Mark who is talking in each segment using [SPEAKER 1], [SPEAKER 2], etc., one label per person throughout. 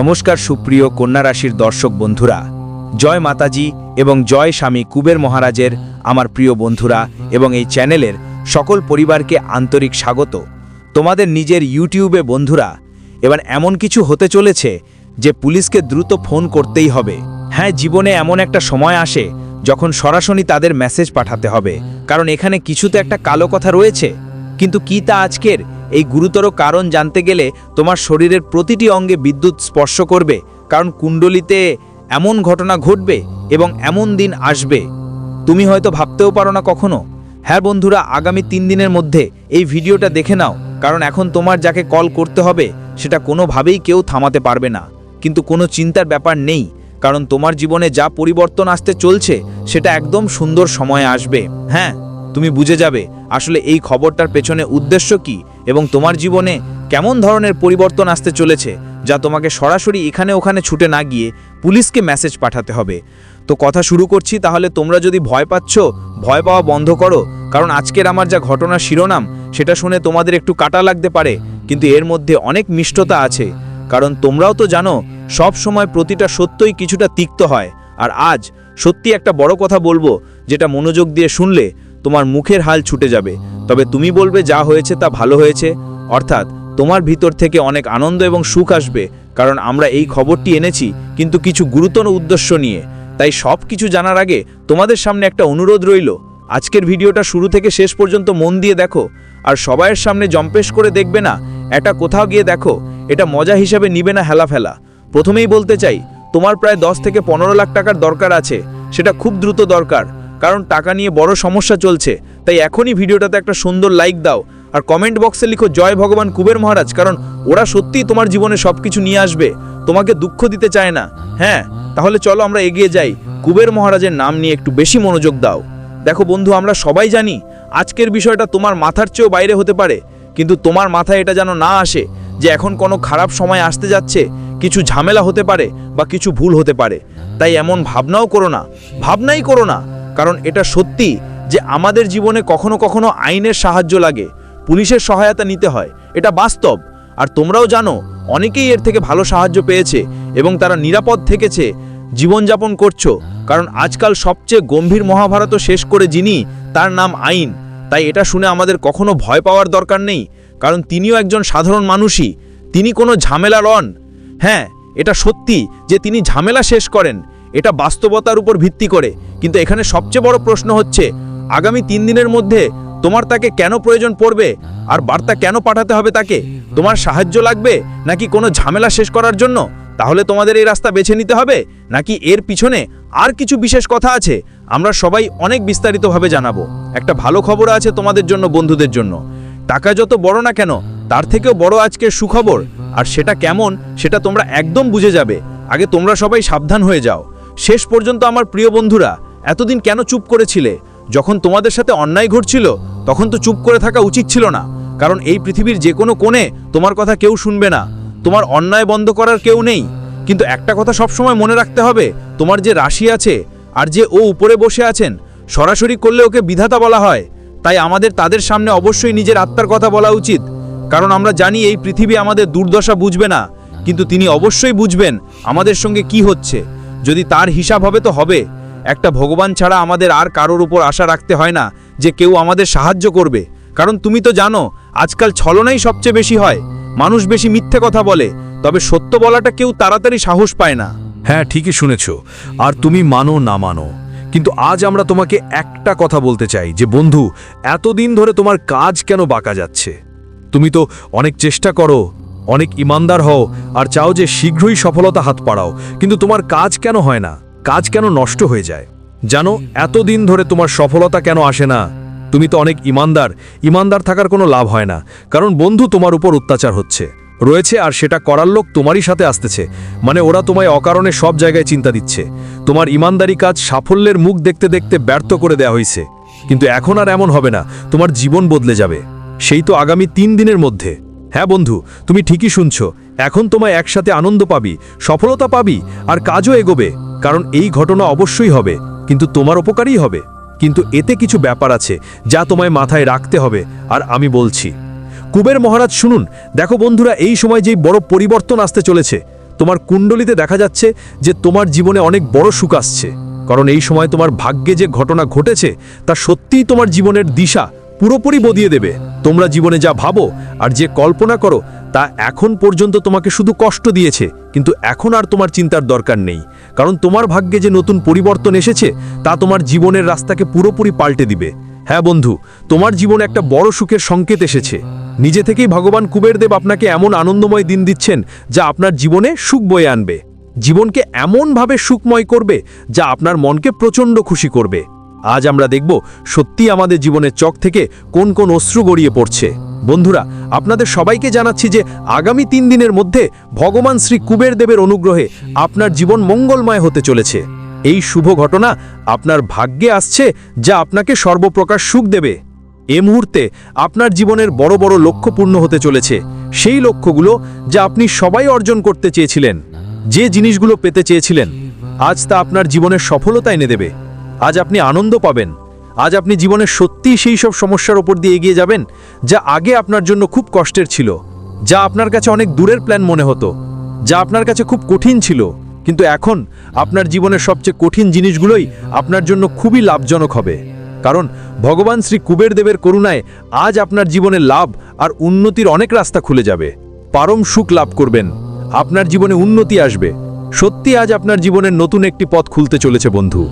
[SPEAKER 1] নমস্কার সুপ্রিয় কন্যা রাশির দর্শক বন্ধুরা। জয় মাতাজি এবং জয় স্বামী কুবের মহারাজের আমার প্রিয় বন্ধুরা এবং এই চ্যানেলের সকল পরিবারকে আন্তরিক স্বাগত। তোমাদের নিজের ইউটিউবে বন্ধুরা, এবার এমন কিছু হতে চলেছে যে পুলিশকে দ্রুত ফোন করতেই হবে। হ্যাঁ জীবনে এমন একটা সময় আসে যখন সরাসরি তাদের মেসেজ পাঠাতে হবে। কারণ এখানে কিছু তো একটা কালো কথা রয়েছে। কিন্তু কি তা আজকের? এই গুরুতর কারণ জানতে গেলে তোমার শরীরের প্রতিটি অঙ্গে বিদ্যুৎ স্পর্শ করবে, কারণ কুণ্ডলিতে এমন ঘটনা ঘটবে এবং এমন দিন আসবে। তুমি হয়তো ভাবতেও পারো না কখনো। হ্যাঁ বন্ধুরা, আগামী তিন দিনের মধ্যে এই ভিডিওটা দেখে নাও, কারণ এখন তোমার যাকে কল করতে হবে, সেটা কোনোভাবেই কেউ থামাতে পারবে না। কিন্তু কোনো চিন্তার ব্যাপার নেই, কারণ তোমার জীবনে যা পরিবর্তন আসতে চলছে, সেটা একদম সুন্দর সময়ে আসবে। হ্যাঁ? তুমি বুঝে যাবে আসলে এই খবরটার পেছনে উদ্দেশ্য কি এবং তোমার জীবনে কেমন ধরনের পরিবর্তন আসতে চলেছে যা তোমাকে সরাসরি এখানে ওখানে ছুটে না গিয়ে পুলিশকে মেসেজ পাঠাতে হবে। তো কথা শুরু করছি, তাহলে তোমরা যদি ভয় পাচ্ছ, ভয় পাওয়া বন্ধ করো, কারণ আজকের আমার যা ঘটনার শিরোনাম, সেটা শুনে তোমাদের একটু কাটা লাগতে পারে, কিন্তু এর মধ্যে অনেক মিষ্টতা আছে। কারণ তোমরাও তো জানো, সব সময় প্রতিটা সত্যই কিছুটা তিক্ত হয়। আর আজ সত্যি একটা বড় কথা বলব, যেটা মনোযোগ দিয়ে শুনলে তোমার মুখের হাল ছুটে যাবে। তবে তুমি বলবে যা হয়েছে তা ভালো হয়েছে। অর্থাৎ তোমার ভিতর থেকে অনেক আনন্দ এবং সুখ আসবে, কারণ আমরা এই খবরটি এনেছি কিন্তু কিছু গুরুতর উদ্দেশ্য নিয়ে। তাই সব কিছু জানার আগে তোমাদের সামনে একটা অনুরোধ রইল। আজকের ভিডিওটা শুরু থেকে শেষ পর্যন্ত মন দিয়ে দেখো, আর সবাইয়ের সামনে জম্পেশ করে দেখবে না, এটা কোথাও গিয়ে দেখো, এটা মজা হিসাবে নিবে না হেলা ফেলা প্রথমেই বলতে চাই, তোমার প্রায় দশ থেকে পনেরো লাখ টাকার দরকার আছে, সেটা খুব দ্রুত দরকার। কারণ টাকা নিয়ে বড় সমস্যা চলছে। তাই এখনই ভিডিওটাতে একটা সুন্দর লাইক দাও। আর কমেন্ট বক্সে লিখো, জয় ভগবান কুবের মহারাজ কারণ ওরা সত্যিই তোমার জীবনে সব কিছু নিয়ে আসবে। তোমাকে দুঃখ দিতে চায় না। হ্যাঁ তাহলে চলো আমরা এগিয়ে যাই। কুবের মহারাজের নাম নিয়ে একটু বেশি মনোযোগ দাও। দেখো বন্ধু, আমরা সবাই জানি আজকের বিষয়টা তোমার মাথার চেয়েও বাইরে হতে পারে। কিন্তু তোমার মাথায় এটা যেন না আসে যে এখন কোনো খারাপ সময় আসতে যাচ্ছে, কিছু ঝামেলা হতে পারে বা কিছু ভুল হতে পারে। তাই এমন ভাবনাও করো না। ভাবনাই করো না। কারণ এটা সত্যি যে আমাদের জীবনে কখনো কখনো আইনের সাহায্য লাগে, পুলিশের সহায়তা নিতে হয়, এটা বাস্তব। আর তোমরাও জানো, অনেকেই এর থেকে ভালো সাহায্য পেয়েছে এবং তারা নিরাপদ থেকেছে, জীবনযাপন করছ। কারণ আজকাল সবচেয়ে গম্ভীর মহাভারত শেষ করে যিনি, তার নাম আইন। তাই এটা শুনে আমাদের কখনো ভয় পাওয়ার দরকার নেই, কারণ তিনিও একজন সাধারণ মানুষই, তিনি কোনো ঝামেলা রন হ্যাঁ এটা সত্যি যে তিনি ঝামেলা শেষ করেন। এটা বাস্তবতার উপর ভিত্তি করে। কিন্তু এখানে সবচেয়ে বড় প্রশ্ন হচ্ছে, আগামী তিন দিনের মধ্যে তোমার তাকে কেন প্রয়োজন পড়বে? আর বার্তা কেন পাঠাতে হবে তাকে? তোমার সাহায্য লাগবে নাকি কোনো ঝামেলা শেষ করার জন্য? তাহলে তোমাদের এই রাস্তা বেছে নিতে হবে? নাকি এর পিছনে আর কিছু বিশেষ কথা আছে? আমরা সবাই অনেক বিস্তারিতভাবে জানাব। একটা ভালো খবর আছে তোমাদের জন্য, বন্ধুদের জন্য। টাকা যত বড় না কেন, তার থেকেও বড় আজকের সুখবর। আর সেটা কেমন, সেটা তোমরা একদম বুঝে যাবে। আগে তোমরা সবাই সাবধান হয়ে যাও। শেষ পর্যন্ত আমার প্রিয় বন্ধুরা, এতদিন কেন চুপ করেছিলে? যখন তোমাদের সাথে অন্যায় ঘটছিল, তখন তো চুপ করে থাকা উচিত ছিল না, কারণ এই পৃথিবীর যে কোনো কোণে তোমার কথা কেউ শুনবে না, তোমার অন্যায় বন্ধ করার কেউ নেই। কিন্তু একটা কথা সবসময় মনে রাখতে হবে, তোমার যে রাশি আছে আর যে ও উপরে বসে আছেন, সরাসরি করলে ওকে বিধাতা বলা হয়। তাই আমাদের তাদের সামনে অবশ্যই নিজের আত্মার কথা বলা উচিত, কারণ আমরা জানি এই পৃথিবী আমাদের দুর্দশা বুঝবে না, কিন্তু তিনি অবশ্যই বুঝবেন আমাদের সঙ্গে কি হচ্ছে। যদি তার হিসাব হবে তো হবে। একটা ভগবান ছাড়া আমাদের আর কারোর উপর আশা রাখতে হয় না যে কেউ আমাদের সাহায্য করবে। কারণ তুমি তো জানো, আজকাল ছলনাই সবচেয়ে বেশি হয়। মানুষ বেশি মিথ্যে কথা বলে, তবে সত্য বলাটা কেউ তাড়াতাড়ি সাহস পায় না।
[SPEAKER 2] হ্যাঁ ঠিকই শুনেছ। আর তুমি মানো না মানো। কিন্তু আজ আমরা তোমাকে একটা কথা বলতে চাই যে, বন্ধু, এতদিন ধরে তোমার কাজ কেন বাঁকা যাচ্ছে? তুমি তো অনেক চেষ্টা করো অনেক ইমানদার হও আর চাও যে শীঘ্রই সফলতা হাত পাড়াও কিন্তু তোমার কাজ কেন হয় না? কাজ কেন নষ্ট হয়ে যায়? জানো, এতদিন ধরে তোমার সফলতা কেন আসে না? তুমি তো অনেক ইমানদার। ইমানদার থাকার কোনো লাভ হয় না। কারণ বন্ধু তোমার উপর অত্যাচার হচ্ছে। রয়েছে আর সেটা করার লোক তোমারই সাথে আসতেছে। মানে ওরা তোমায় অকারণে সব জায়গায় চিন্তা দিচ্ছে। তোমার ইমানদারি কাজ সাফল্যের মুখ দেখতে দেখতে ব্যর্থ করে দেয়া হয়েছে কিন্তু এখন আর এমন হবে না। তোমার জীবন বদলে যাবে। সেই তো আগামী তিন দিনের মধ্যে। হ্যাঁ বন্ধু, তুমি ঠিকই শুনছ। এখন তোমায় একসাথে আনন্দ পাবি, সফলতা পাবি আর কাজও এগোবে, কারণ এই ঘটনা অবশ্যই হবে, কিন্তু তোমার উপকারই হবে। কিন্তু এতে কিছু ব্যাপার আছে যা তোমায় মাথায় রাখতে হবে, আর আমি বলছি। কুবের মহারাজ, শুনুন, দেখো বন্ধুরা, এই সময় যেই বড় পরিবর্তন আসতে চলেছে,
[SPEAKER 1] তোমার কুণ্ডলিতে দেখা যাচ্ছে যে তোমার জীবনে অনেক বড় সুখ আসছে, কারণ এই সময় তোমার ভাগ্যে যে ঘটনা ঘটেছে, তা সত্যিই তোমার জীবনের দিশা পুরোপুরি বদিয়ে দেবে। তোমরা জীবনে যা ভাবো আর যে কল্পনা করো, তা এখন পর্যন্ত তোমাকে শুধু কষ্ট দিয়েছে, কিন্তু এখন আর তোমার চিন্তার দরকার নেই। কারণ তোমার ভাগ্যে যে নতুন পরিবর্তন এসেছে, তা তোমার জীবনের রাস্তাকে পুরোপুরি পাল্টে দিবে। হ্যাঁ বন্ধু, তোমার জীবনে একটা বড় সুখের সংকেত এসেছে। নিজে থেকেই ভগবান কুবেরদেব আপনাকে এমন আনন্দময় দিন দিচ্ছেন, যা আপনার জীবনে সুখ বয়ে আনবে। জীবনকে এমনভাবে সুখময় করবে, যা আপনার মনকে প্রচণ্ড খুশি করবে। আজ আমরা দেখব সত্যি আমাদের জীবনের চক থেকে কোন কোন অশ্রু গড়িয়ে পড়ছে। বন্ধুরা, আপনাদের সবাইকে জানাচ্ছি যে আগামী তিন দিনের মধ্যে ভগবান শ্রী কুবের দেবের অনুগ্রহে আপনার জীবন মঙ্গলময় হতে চলেছে। এই শুভ ঘটনা আপনার ভাগ্যে আসছে যা আপনাকে সর্বপ্রকার সুখ দেবে। এ মুহূর্তে আপনার জীবনের বড় বড় লক্ষ্য পূর্ণ হতে চলেছে। সেই লক্ষ্যগুলো যা আপনি সবাই অর্জন করতে চেয়েছিলেন। যে জিনিসগুলো পেতে চেয়েছিলেন, আজ তা আপনার জীবনের সফলতা এনে দেবে। আজ আপনি আনন্দ পাবেন। আজ আপনি জীবনে সত্যিই সেই সব সমস্যার ওপর দিয়ে এগিয়ে যাবেন, যা আগে আপনার জন্য খুব কষ্টের ছিল, যা আপনার কাছে অনেক দূরের প্ল্যান মনে হতো, যা আপনার কাছে খুব কঠিন ছিল, কিন্তু এখন আপনার জীবনের সবচেয়ে কঠিন জিনিসগুলোই আপনার জন্য খুবই লাভজনক হবে। কারণ ভগবান শ্রী কুবের দেবের করুণায় আজ আপনার জীবনে লাভ আর উন্নতির অনেক রাস্তা খুলে যাবে। পারম সুখ লাভ করবেন। আপনার জীবনে উন্নতি আসবে। সত্যি আজ আপনার জীবনের নতুন একটি পথ খুলতে চলেছে বন্ধু।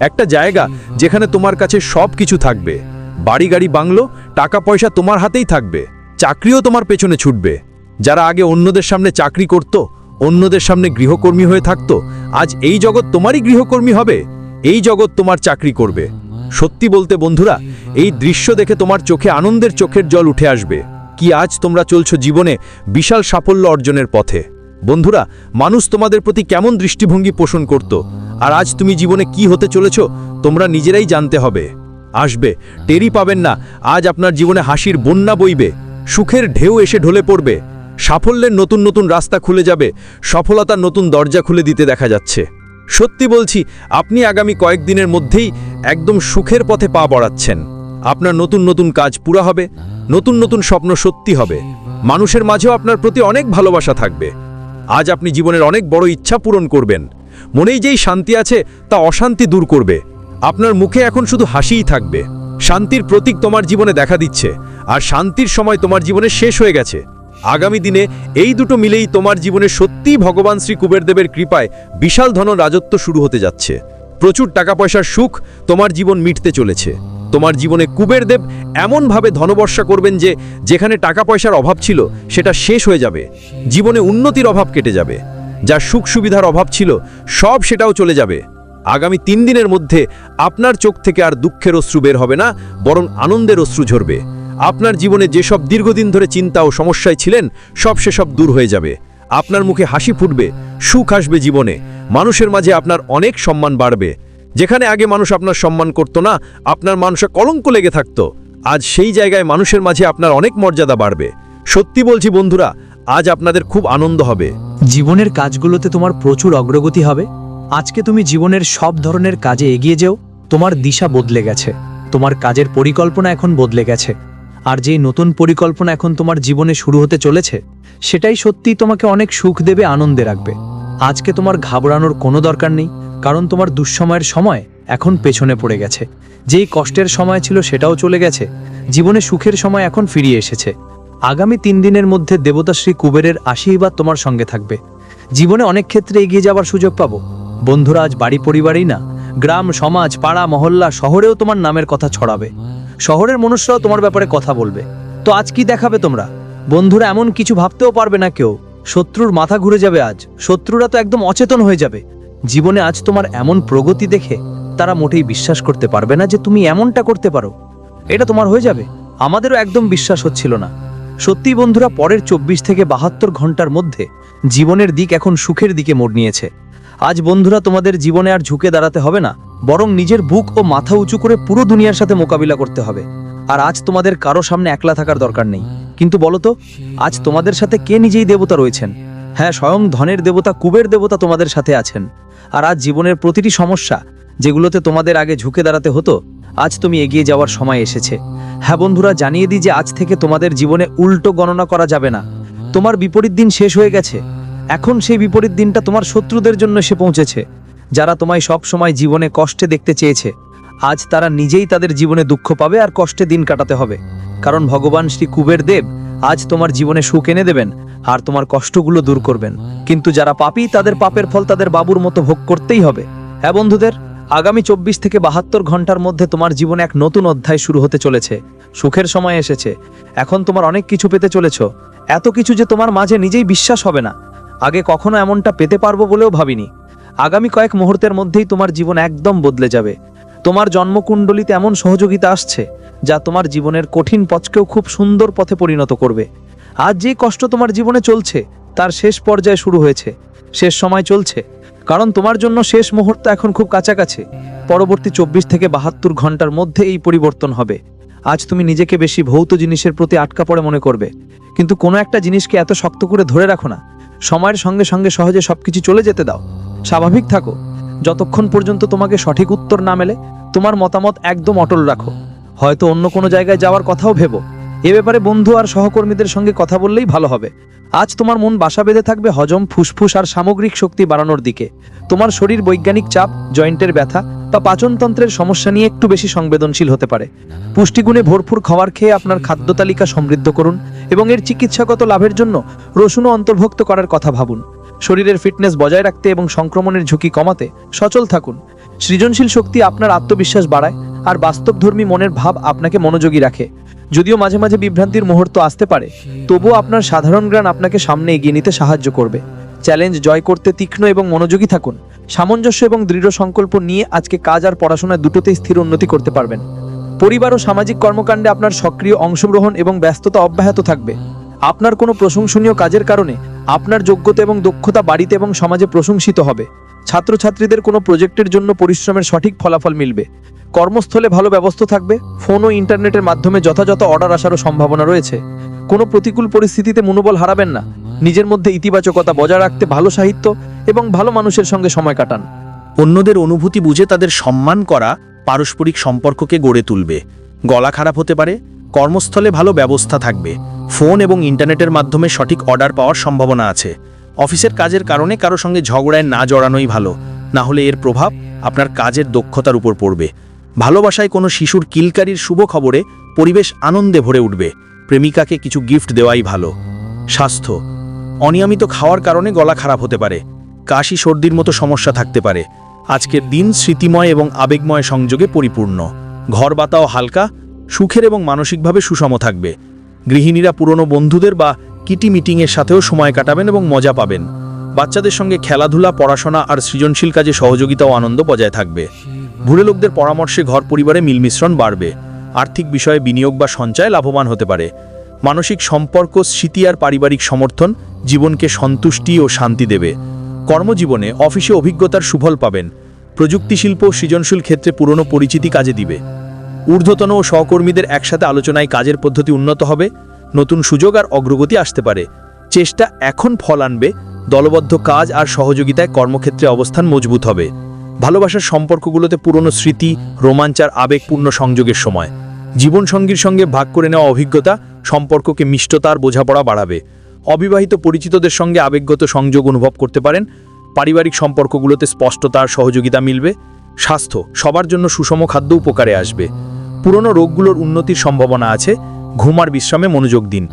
[SPEAKER 1] একটা জায়গা যেখানে তোমার কাছে সব কিছু থাকবে। বাড়ি গাড়ি বাংলো টাকা পয়সা তোমার হাতেই থাকবে। চাকরিও তোমার পেছনে ছুটবে। যারা আগে অন্যদের সামনে চাকরি করত অন্যদের সামনে গৃহকর্মী হয়ে থাকত আজ এই জগৎ তোমারই গৃহকর্মী হবে। এই জগৎ তোমার চাকরি করবে। সত্যি বলতে বন্ধুরা এই দৃশ্য দেখে তোমার চোখে আনন্দের চোখের জল উঠে আসবে। কি আজ তোমরা চলছো জীবনে বিশাল সাফল্য অর্জনের পথে। বন্ধুরা, মানুষ তোমাদের প্রতি কেমন দৃষ্টিভঙ্গি পোষণ করত? আর আজ তুমি জীবনে কি হতে চলেছ, তোমরা নিজেরাই জানতে হবে। আসবে টেরি পাবেন না, আজ আপনার জীবনে হাসির বন্যা বইবে, সুখের ঢেউ এসে ঢলে পড়বে, সাফল্যের নতুন নতুন রাস্তা খুলে যাবে, সফলতার নতুন দরজা খুলে দিতে দেখা যাচ্ছে। সত্যি বলছি, আপনি আগামী কয়েকদিনের মধ্যেই একদম সুখের পথে পা বাড়াচ্ছেন। আপনার নতুন নতুন কাজ পুরা হবে, নতুন নতুন স্বপ্ন সত্যি হবে। মানুষের মাঝেও আপনার প্রতি অনেক ভালোবাসা থাকবে। আজ আপনি জীবনের অনেক বড় ইচ্ছা পূরণ করবেন। মনেই যেই শান্তি আছে, তা অশান্তি দূর করবে। আপনার মুখে এখন শুধু হাসিই থাকবে। শান্তির প্রতীক তোমার জীবনে দেখা দিচ্ছে, আর শান্তির সময় তোমার জীবনে শেষ হয়ে গেছে। আগামী দিনে এই দুটো মিলেই তোমার জীবনে সত্যিই ভগবান শ্রী কুবেরদেবের কৃপায় বিশাল ধন রাজত্ব শুরু হতে যাচ্ছে। প্রচুর টাকা পয়সার সুখ তোমার জীবন মিটতে চলেছে। তোমার জীবনে কুবের দেব এমনভাবে ধনবর্ষা করবেন যে যেখানে টাকা পয়সার অভাব ছিল, সেটা শেষ হয়ে যাবে। জীবনে উন্নতির অভাব কেটে যাবে। যা সুখ সুবিধার অভাব ছিল, সব সেটাও চলে যাবে। আগামী তিন দিনের মধ্যে আপনার চোখ থেকে আর দুঃখের অশ্রু বের হবে না, বরং আনন্দের অশ্রু ঝরবে। আপনার জীবনে যেসব দীর্ঘদিন ধরে চিন্তা ও সমস্যায় ছিলেন, সব সেসব দূর হয়ে যাবে। আপনার মুখে হাসি ফুটবে, সুখ আসবে জীবনে। মানুষের মাঝে আপনার অনেক সম্মান বাড়বে। যেখানে আগে মানুষ আপনার সম্মান করত না, আপনার মানুষে কলঙ্ক লেগে থাকত। আজ সেই জায়গায় মানুষের মাঝে আপনার অনেক মর্যাদা বাড়বে। সত্যি বলছি বন্ধুরা, আজ আপনাদের খুব আনন্দ হবে।
[SPEAKER 3] জীবনের কাজগুলোতে তোমার প্রচুর অগ্রগতি হবে। আজকে তুমি জীবনের সব ধরনের কাজে এগিয়ে যেও, তোমার দিশা বদলে গেছে। তোমার কাজের পরিকল্পনা এখন বদলে গেছে। আর যেই নতুন পরিকল্পনা এখন তোমার জীবনে শুরু হতে চলেছে, সেটাই সত্যি তোমাকে অনেক সুখ দেবে, আনন্দে রাখবে। আজকে তোমার ঘাবড়ানোর কোনো দরকার নেই। কারণ তোমার দুঃসময়ের সময় এখন পেছনে পড়ে গেছে। যেই কষ্টের সময় ছিল সেটাও চলে গেছে। জীবনে সুখের সময় এখন ফিরিয়ে এসেছে। আগামী তিন দিনের মধ্যে দেবতা শ্রী কুবেরের আশীর্বাদ তোমার সঙ্গে থাকবে। জীবনে অনেক ক্ষেত্রে এগিয়ে যাবার সুযোগ পাবো। বন্ধুরা, আজ বাড়ি পরিবারই না। গ্রাম, সমাজ, পাড়া, মহল্লা, শহরেও তোমার নামের কথা ছড়াবে। শহরের মানুষরাও তোমার ব্যাপারে কথা বলবে। তো আজ কি দেখাবে তোমরা? বন্ধুরা, এমন কিছু ভাবতেও পারবে না কেউ। শত্রুর মাথা ঘুরে যাবে আজ। শত্রুরা তো একদম অচেতন হয়ে যাবে। জীবনে আজ তোমার এমন প্রগতি দেখে তারা মোটেই বিশ্বাস করতে পারবে না যে তুমি এমনটা করতে পারো। এটা তোমার হয়ে যাবে। আমাদেরও একদম বিশ্বাস হচ্ছিল না। সত্যি বন্ধুরা, পরের চব্বিশ থেকে বাহাত্তর ঘণ্টার মধ্যে জীবনের দিক এখন সুখের দিকে মোড় নিয়েছে। আজ বন্ধুরা, তোমাদের জীবনে আর ঝুঁকে দাঁড়াতে হবে না, বরং নিজের বুক ও মাথা উঁচু করে পুরো দুনিয়ার সাথে মোকাবিলা করতে হবে। আর আজ তোমাদের কারও সামনে একলা থাকার দরকার নেই। কিন্তু বলো তো, আজ তোমাদের সাথে কে নিজেই দেবতা রয়েছেন? হ্যাঁ স্বয়ং ধনের দেবতা, কুবের দেবতা তোমাদের সাথে আছেন। আর আজ জীবনের প্রতিটি সমস্যা যেগুলোতে তোমাদের আগে ঝুঁকে দাঁড়াতে হতো, আজ তুমি এগিয়ে যাওয়ার সময় এসেছে। হ্যাঁ বন্ধুরা, জানিয়ে দিই যে আজ থেকে তোমাদের জীবনে উল্টো গণনা করা যাবে না। তোমার বিপরীত দিন শেষ হয়ে গেছে।
[SPEAKER 4] এখন সেই বিপরীত দিনটা তোমার শত্রুদের জন্য এসে পৌঁছেছে, যারা তোমায় সব সময় জীবনে কষ্টে দেখতে চেয়েছে। আজ তারা নিজেই তাদের জীবনে দুঃখ পাবে আর কষ্টে দিন কাটাতে হবে। কারণ ভগবান শ্রী কুবের দেব আজ তোমার জীবনে সুখ এনে দেবেন আর তোমার কষ্টগুলো দূর করবেন। কিন্তু যারা পাপী, তাদের পাপের ফল তাদের বাবুর মতো ভোগ করতেই হবে। হ্যাঁ বন্ধুদের, আগামী চব্বিশ থেকে বাহাত্তর ঘণ্টার মধ্যে তোমার জীবনে এক নতুন অধ্যায় শুরু হতে চলেছে। সুখের সময় এসেছে। এখন তোমার অনেক কিছু পেতে চলেছ। এত কিছু যে তোমার মাঝে নিজেই বিশ্বাস হবে না। আগে কখনো এমনটা পেতে পারব বলেও ভাবিনি। আগামী কয়েক মুহূর্তের মধ্যেই তোমার জীবন একদম বদলে যাবে। তোমার জন্মকুণ্ডলিতে এমন সহযোগিতা আসছে, যা তোমার জীবনের কঠিন পথকেও খুব সুন্দর পথে পরিণত করবে। আজ যে কষ্ট তোমার জীবনে চলছে, তার শেষ পর্যায়ে শুরু হয়েছে। শেষ সময় চলছে। কারণ তোমার জন্য শেষ মুহূর্ত এখন খুব কাছাকাছি। পরবর্তী চব্বিশ থেকে বাহাত্তর ঘণ্টার মধ্যে এই পরিবর্তন হবে। আজ তুমি নিজেকে বেশি ভৌত জিনিসের প্রতি আটকা পড়ে মনে করবে। কিন্তু কোনো একটা জিনিসকে এত শক্ত করে ধরে রাখো না। সময়ের সঙ্গে সঙ্গে সহজে সবকিছু চলে যেতে দাও। স্বাভাবিক থাকো। যতক্ষণ পর্যন্ত তোমাকে সঠিক উত্তর না মেলে, তোমার মতামত একদম অটল রাখো। হয়তো অন্য কোনো জায়গায় যাওয়ার কথাও ভেবো। এ ব্যাপারে বন্ধু আর সহকর্মীদের সঙ্গে কথা বললেই ভালো হবে। আজ তোমার মন বাসা বেঁধে থাকবে হজম, ফুসফুস আর সামগ্রিক শক্তি বাড়ানোর দিকে। তোমার শরীর বৈজ্ঞানিক চাপ, জয়েন্টের ব্যথা বা পাচনতন্ত্রের সমস্যা নিয়ে একটু বেশি সংবেদনশীল হতে পারে। পুষ্টিগুণে ভরপুর খাবার খেয়ে আপনার খাদ্য তালিকা সমৃদ্ধ করুন এবং এর চিকিৎসাগত লাভের জন্য রসুনও অন্তর্ভুক্ত করার কথা ভাবুন। শরীরের ফিটনেস বজায় রাখতে এবং সংক্রমণের ঝুঁকি কমাতে সচল থাকুন। সৃজনশীল শক্তি আপনার আত্মবিশ্বাস বাড়ায় আর বাস্তবধর্মী মনের ভাব আপনাকে মনোযোগী রাখে। যদিও মাঝে মাঝে বিভ্রান্তির মুহূর্ত আসতে পারে, তবুও আপনার সাধারণ জ্ঞান আপনাকে সামনে এগিয়ে নিতে সাহায্য করবে। চ্যালেঞ্জ জয় করতে তীক্ষ্ণ এবং মনোযোগী থাকুন। সামঞ্জস্য এবং দৃঢ় সংকল্প নিয়ে আজকে কাজ আর পড়াশোনায় দুটোতেই স্থির উন্নতি করতে পারবেন। পরিবার ও সামাজিক কর্মকাণ্ডে আপনার সক্রিয় অংশগ্রহণ এবং ব্যস্ততা অব্যাহত থাকবে। আপনার কোনো প্রশংসনীয় কাজের কারণে আপনার যোগ্যতা এবং দক্ষতা বাড়িতে এবং সমাজে প্রশংসিত হবে। ছাত্রছাত্রীদের কোনো প্রজেক্টের জন্য পরিশ্রমের সঠিক ফলাফল মিলবে। কর্মস্থলে ভালো ব্যবস্থা থাকবে, ফোন ও ইন্টারনেটের মাধ্যমে যথাযথ অর্ডার আসারও সম্ভাবনা রয়েছে। কোনো প্রতিকূল পরিস্থিতিতে মনোবল হারাবেন না। নিজের মধ্যে ইতিবাচকতা বজায় রাখতে ভালো সাহিত্য এবং ভালো মানুষের সঙ্গে সময় কাটান।
[SPEAKER 1] অন্যদের অনুভূতি বুঝে তাদের সম্মান করা পারস্পরিক সম্পর্ককে গড়ে তুলবে। গলা খারাপ হতে পারে, কর্মস্থলে ভালো ব্যবস্থা থাকবে। ফোন এবং ইন্টারনেটের মাধ্যমে সঠিক অর্ডার পাওয়ার সম্ভাবনা আছে। অফিসের কাজের কারণে কারও সঙ্গে ঝগড়ায় না জড়ানোই ভালো। না হলে এর প্রভাব আপনার কাজের দক্ষতার উপর পড়বে। ভালোবাসায় কোনো শিশুর কিলকারির শুভ খবরে পরিবেশ আনন্দে ভরে উঠবে। প্রেমিকাকে কিছু গিফট দেওয়াই ভালো। স্বাস্থ্য। অনিয়মিত খাওয়ার কারণে গলা খারাপ হতে পারে। কাশি, সর্দির মতো সমস্যা থাকতে পারে। আজকের দিন স্মৃতিময় এবং আবেগময় সংযোগে পরিপূর্ণ। ঘর বাতাও হালকা, সুখের এবং মানসিকভাবে সুষম থাকবে। গৃহিণীরা পুরনো বন্ধুদের বা কিটি মিটিংয়ের সাথেও সময় কাটাবেন এবং মজা পাবেন। বাচ্চাদের সঙ্গে খেলাধুলা, পড়াশোনা আর সৃজনশীল কাজে সহযোগিতা ও আনন্দ বজায় থাকবে। বুড়ে লোকদের পরামর্শে ঘর পরিবারে মিলমিশ্রণ বাড়বে। আর্থিক বিষয়ে বিনিয়োগ বা সঞ্চয় লাভবান হতে পারে। মানসিক সম্পর্ক, স্মৃতি আর পারিবারিক সমর্থন জীবনকে সন্তুষ্টি ও শান্তি দেবে। কর্মজীবনে অফিসে অভিজ্ঞতার সুফল পাবেন। প্রযুক্তি শিল্প সৃজনশীল ক্ষেত্রে পুরনো পরিচিতি কাজে দিবে। ঊর্ধ্বতন ও সহকর্মীদের একসাথে আলোচনায় কাজের পদ্ধতি উন্নত হবে। নতুন সুযোগ আর অগ্রগতি আসতে পারে। চেষ্টা এখন ফল আনবে। দলবদ্ধ কাজ আর সহযোগিতায় কর্মক্ষেত্রে অবস্থান মজবুত হবে। ভালোবাসার সম্পর্কগুলোতে পুরনো স্মৃতি রোমাঞ্চার আবেগপূর্ণ সংযোগের সময়। জীবনসঙ্গীর সঙ্গে ভাগ করে নেওয়া অভিজ্ঞতা সম্পর্ককে মিষ্টতা আর বোঝাপড়া বাড়াবে। অবিবাহিত পরিচিতদের সঙ্গে আবেগগত সংযোগ অনুভব করতে পারেন। পারিবারিক সম্পর্কগুলোতে স্পষ্টতার সহযোগিতা মিলবে। স্বাস্থ্য সবার জন্য সুষম খাদ্য উপকারে আসবে। পুরনো রোগগুলোর উন্নতির সম্ভাবনা আছে। ঘুমার বিশ্রামে মনোযোগ দিন।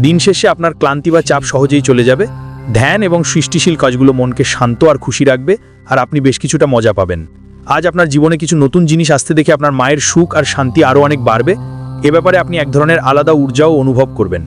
[SPEAKER 1] দিন শেষে আপনার ক্লান্তি বা চাপ সহজেই চলে যাবে। ধ্যান এবং সৃষ্টিশীল কাজগুলো মনকে শান্ত আর খুশি রাখবে, আর আপনি বেশ কিছুটা মজা পাবেন। আজ আপনার জীবনে কিছু নতুন জিনিস আসতে দেখে আপনার মায়ের সুখ আর শান্তি আরও অনেক বাড়বে। এ ব্যাপারে আপনি এক ধরনের আলাদা ঊর্জাও অনুভব করবেন।